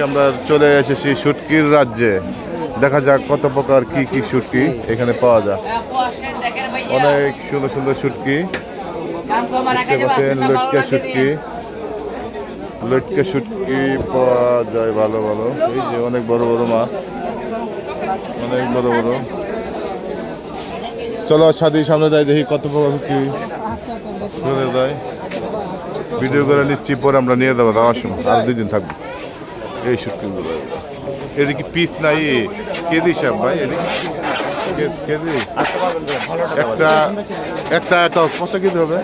আমরা চলে এসেছি শুটকির রাজ্যে। দেখা যাক কত প্রকার কি কি শুটকি এখানে পাওয়া যায়। অনেক সুন্দর সুন্দর শুটকি। লটকা শুটকি। লটকা শুটকি পাওয়া যায় ভালো ভালো। এই যে অনেক বড় বড় মাছ। অনেক বড় বড়। চলো সাদি সামনে যাই, দেখি কত প্রকার যায়। ভিডিও করে নিচ্ছি, পরে আমরা নিয়ে দেবো যাওয়ার সময়। আর দুই দিন থাকব। এই শুটকিগুলো এটা কি পিস নাই কেজি হিসাব ভাই? এটা কেজি একটা একটা একটা কত কেজি হবে?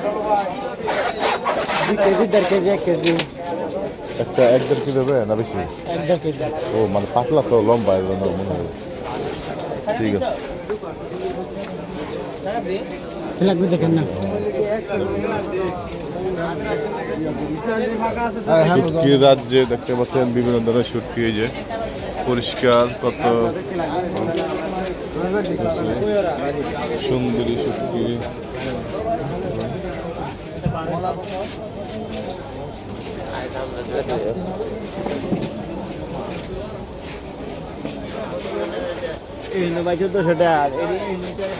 একটা এক দেড় কেজি হবে না বেশি? ও মানে পাতলা তো লম্বা মনে হয়। ঠিক আছে। লাগবে দেখেন না। শুটকি রাজ্যে দেখতে পাচ্ছেন বিভিন্ন ধরনের শুটকি যে পরিষ্কার, কত সুন্দরী শুটকি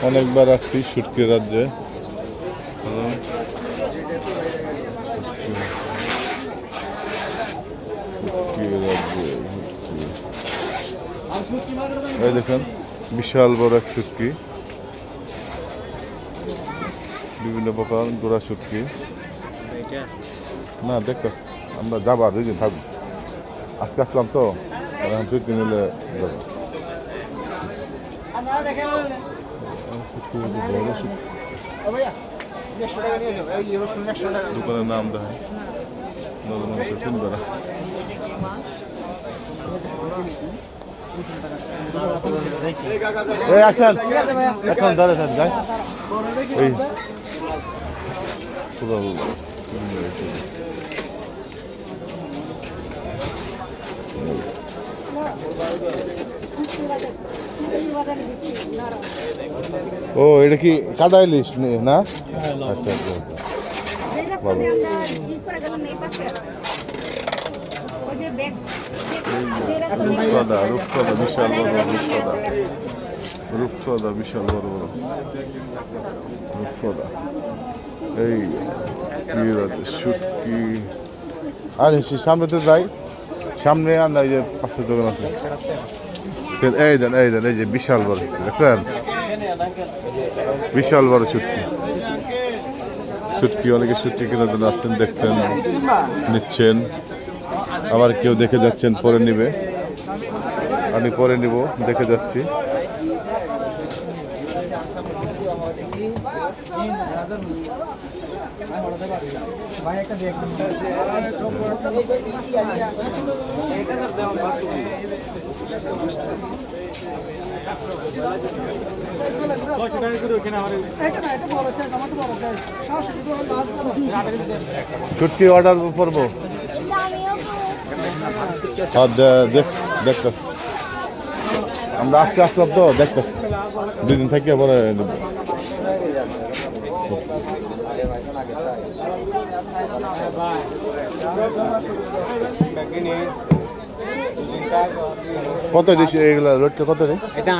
অনেকবার আসছি শুটকি রাজ্যে হ্যালো। শুটকি রাজ্যে শুটকি। এই দেখেন বিশাল বড় এক শুটকি। বিভিন্ন প্রকার গোড়া শুটকি। না দেখো আমরা যাব আর দুই দিন থাকব। আজকে আসলাম তো দুই দিন হলে যাব। দোকানের নাম দেখায় নতুন না। এই আসেন। এখন ধরে স্যার যাই। ও, এটা কি কাটা ইলিশ নি- আচ্ছা আচ্ছা আচ্ছা। ভালো ই করে গেলাম এই পাশে ওই যে ব্যাগ রূপসদা রূপসদা বিশাল বড় রূপসদা। রূপসদা বিশাল বড় বড় রূপসদা। এই কি রাতে শুটকি আর সে সামনেতে যাই, সামনে না এই যে পাশে দোকান আছে। এই দেন এই দেন, এই যে বিশাল বড় দেখলেন? বিশাল বড় শুটকি শুটকি অনেকে শুটকি কেনার জন্য আসছেন, দেখছেন, নিচ্ছেন। আবার কেউ দেখে যাচ্ছেন পরে নিবে। আমি পরে নিব দেখে যাচ্ছি। শুটকি অর্ডার করব। হ্যাঁ দে- দেখ দেখ আমরা আজকে আসলাম তো দেখতে দুই দিন থেকে পরে কত ডিশ এগুলো রোডটা কত রে? এটা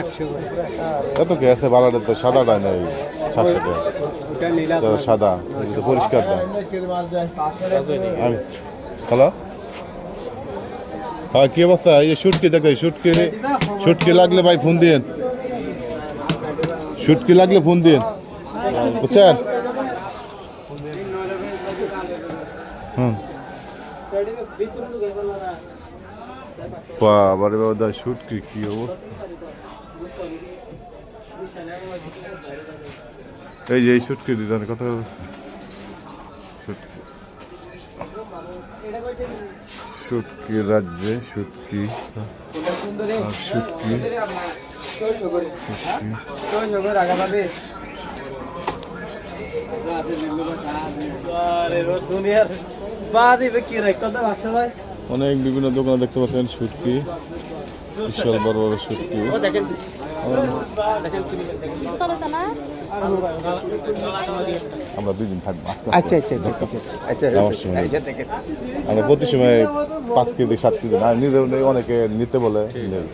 কত কি আছে? বালাটা তো সাদাটা নেই সাতশো টাকা। ওটা নীলা তো সাদা পরিষ্কার দাম হ্যালো? হ্যাঁ কি অবস্থা? এই শুটকি, দেখে শুটকি শুটকি লাগলে ভাই ফোন দিন শুটকি লাগলে ফোন দিন বুঝছেন? হুম। বাবারে বাবা দা শুটকি, কি অবস্থা? এই যে এই শুটকি ডিজাইন কত শুটকি রাজ্যে শুটকি সুটকি শুটকি অনেক বিভিন্ন দোকানে দেখতে পাচ্ছেন শুটকি বিশাল বড় বড় শুটকি তলে তো না আমরা দুই দিন থাকব। আচ্ছা আচ্ছা আচ্ছা ঠিক আছে আচ্ছা আমরা প্রতি সময় পাঁচ কেজি সাত কেজি না নিজেও নেই অনেকে নিতে বলে। নেই।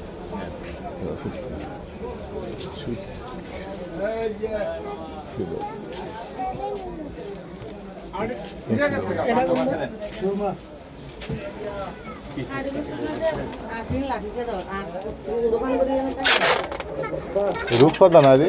রূপকথা না রে